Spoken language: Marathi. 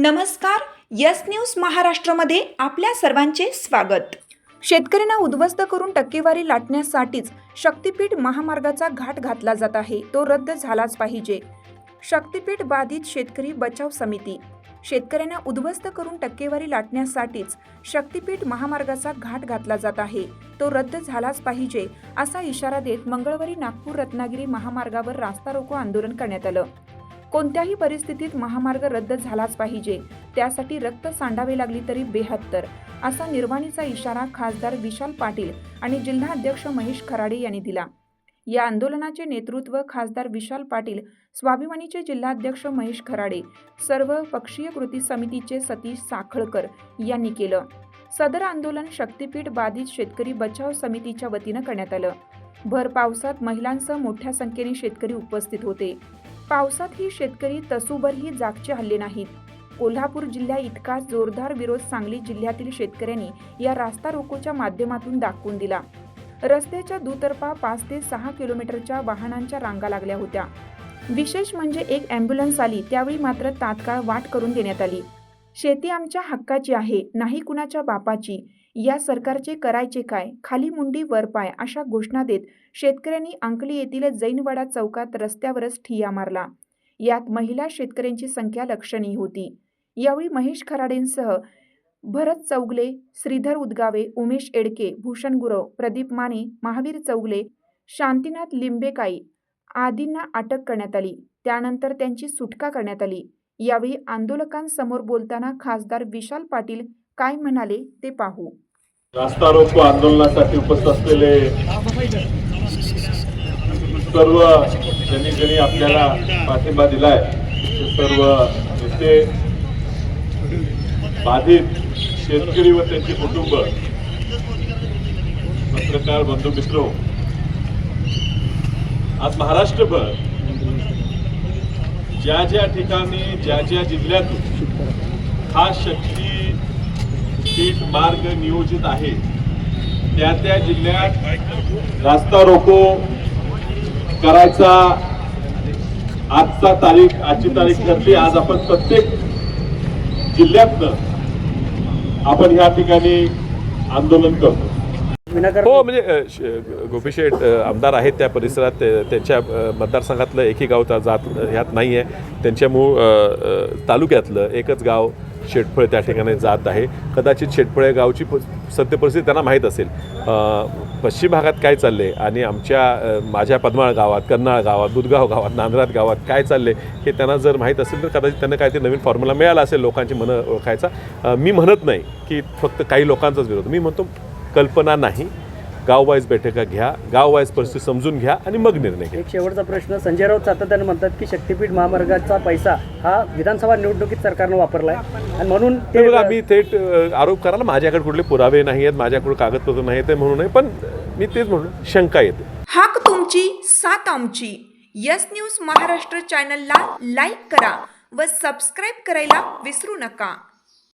नमस्कार यस न्यूज महाराष्ट्रामध्ये आपल्या सर्वांचे स्वागत. शेतकऱ्यांना उद्ध्वस्त करून टक्केवारी लाटण्यासाठीच शक्तीपीठ महामार्गाचा घाट घातला जात आहे तो रद्द झालाच पाहिजे. शक्तीपीठ बाधित शेतकरी बचाव समिती. शेतकऱ्यांना उद्ध्वस्त करून टक्केवारी लाटण्यासाठीच शक्तीपीठ महामार्गाचा घाट घातला जात आहे तो रद्द झालाच पाहिजे असा इशारा देत मंगळवारी नागपूर रत्नागिरी महामार्गावर रास्ता रोको आंदोलन करण्यात आलं. कोणत्याही परिस्थितीत महामार्ग रद्द झालाच पाहिजे. त्यासाठी रक्त सांडावे लागली तरी बेहत्तर असा निर्वाणीचा इशारा खासदार विशाल पाटील आणि जिल्हाध्यक्ष महेश खराडे यांनी दिला. या आंदोलनाचे नेतृत्व खासदार विशाल पाटील स्वाभिमानीचे जिल्हाध्यक्ष महेश खराडे सर्व पक्षीय कृती समितीचे सतीश साखळकर यांनी केलं. सदर आंदोलन शक्तीपीठ बाधित शेतकरी बचाव समितीच्या वतीनं करण्यात आलं. भर पावसात महिलांसह मोठ्या संख्येने शेतकरी उपस्थित होते. पावसात ही शेतकरी तसूभरही जागचे हल्ले नाहीत. कोल्हापूर जिल्ह्या इतका जोरदार विरोध सांगली जिल्ह्यातील शेतकऱ्यांनी या रास्ता रोकोच्या माध्यमातून दाखवून दिला. रस्त्याच्या दुतर्फा पाच ते सहा किलोमीटरच्या वाहनांच्या रांगा लागल्या होत्या. विशेष म्हणजे एक अँब्युलन्स आली त्यावेळी मात्र तात्काळ वाट करून देण्यात आली. शेती आमच्या हक्काची आहे नाही कुणाच्या बापाची. या सरकारचे करायचे काय? खाली मुंडी वर पाय अशा घोषणा देत शेतकऱ्यांनी अंकली येथील जैनवाडा चौकात रस्त्यावरच ठिया मारला. यात महिला शेतकऱ्यांची संख्या लक्षणीय होती. यावेळी महेश खराडेंसह भरत चौगले श्रीधर उदगावे उमेश एडके भूषण गुरव प्रदीप माने महावीर चौगले शांतीनाथ लिंबेकाई आदींना अटक करण्यात आली. त्यानंतर त्यांची सुटका करण्यात आली. यावेळी आंदोलकांसमोर बोलताना खासदार विशाल पाटील काय म्हणाले ते पाहू. रास्ता रोको आंदोलनासाठी उपस्थित असलेले सर्व ज्यांनी ज्यांनी आपल्याला पाठिंबा दिलाय ते सर्व नेते बाधित शेतकरी व त्यांचे कुटुंब पत्रकार बंधू मित्र आज महाराष्ट्रभर ज्या ज्या ठिकाणी ज्या ज्या जिल्ह्यातून हा शक्ती पीठ मार्ग नियोजित आहे त्या त्या जिल्ह्यात रास्ता रोको करायचा आजचा तारीख आजची तारीख ठरली आज आपण प्रत्येक जिल्ह्यातनं आपण ह्या ठिकाणी आंदोलन करतो. हो म्हणजे अ, गोपी शेठ आमदार आहेत त्या परिसरात. त्यांच्या मतदारसंघातलं एकही गाव जात ह्यात नाही आहे. त्यांच्या मूळ तालुक्यातलं एकच गाव शेटफळ त्या ठिकाणी जात आहे. कदाचित शेटफळ गावची प- सत्य परिस्थिती त्यांना माहीत असेल. पश्चिम भागात काय चालले आणि आमच्या माझ्या पद्माळ गावात कर्नाळ गावात दुधगाव गावात नांदरात गावात काय चालले हे त्यांना जर माहीत असेल तर कदाचित त्यांना काहीतरी नवीन फॉर्म्युला मिळाला असेल लोकांची मनं ओळखायचा. मी म्हणत नाही की फक्त काही लोकांचाच विरोध. मी म्हणतो कल्पना नाही. गाववाईज बैठका घ्या गाववाईज परिस्थिती समजून घ्या आणि मग निर्णय घ्या. एक शेवटचा प्रश्न संजय राऊत सातत्याने म्हणतात की शक्तीपीठ महामार्गाचा पैसा हा विधानसभा निवडणुकीत सरकारनं वापरलाय. आणि म्हणून ते ते बघा मी थेट आरोप करायला माझ्याकडे कुठले पुरावे नाही आहेत माझ्याकडे कागदपत्र नाही ते म्हणू नये. पण मी तेच म्हणून शंका येते. हाक तुमची सात आमची. यस न्यूज महाराष्ट्र चॅनलला लाईक करा व सबस्क्राईब करायला विसरू नका.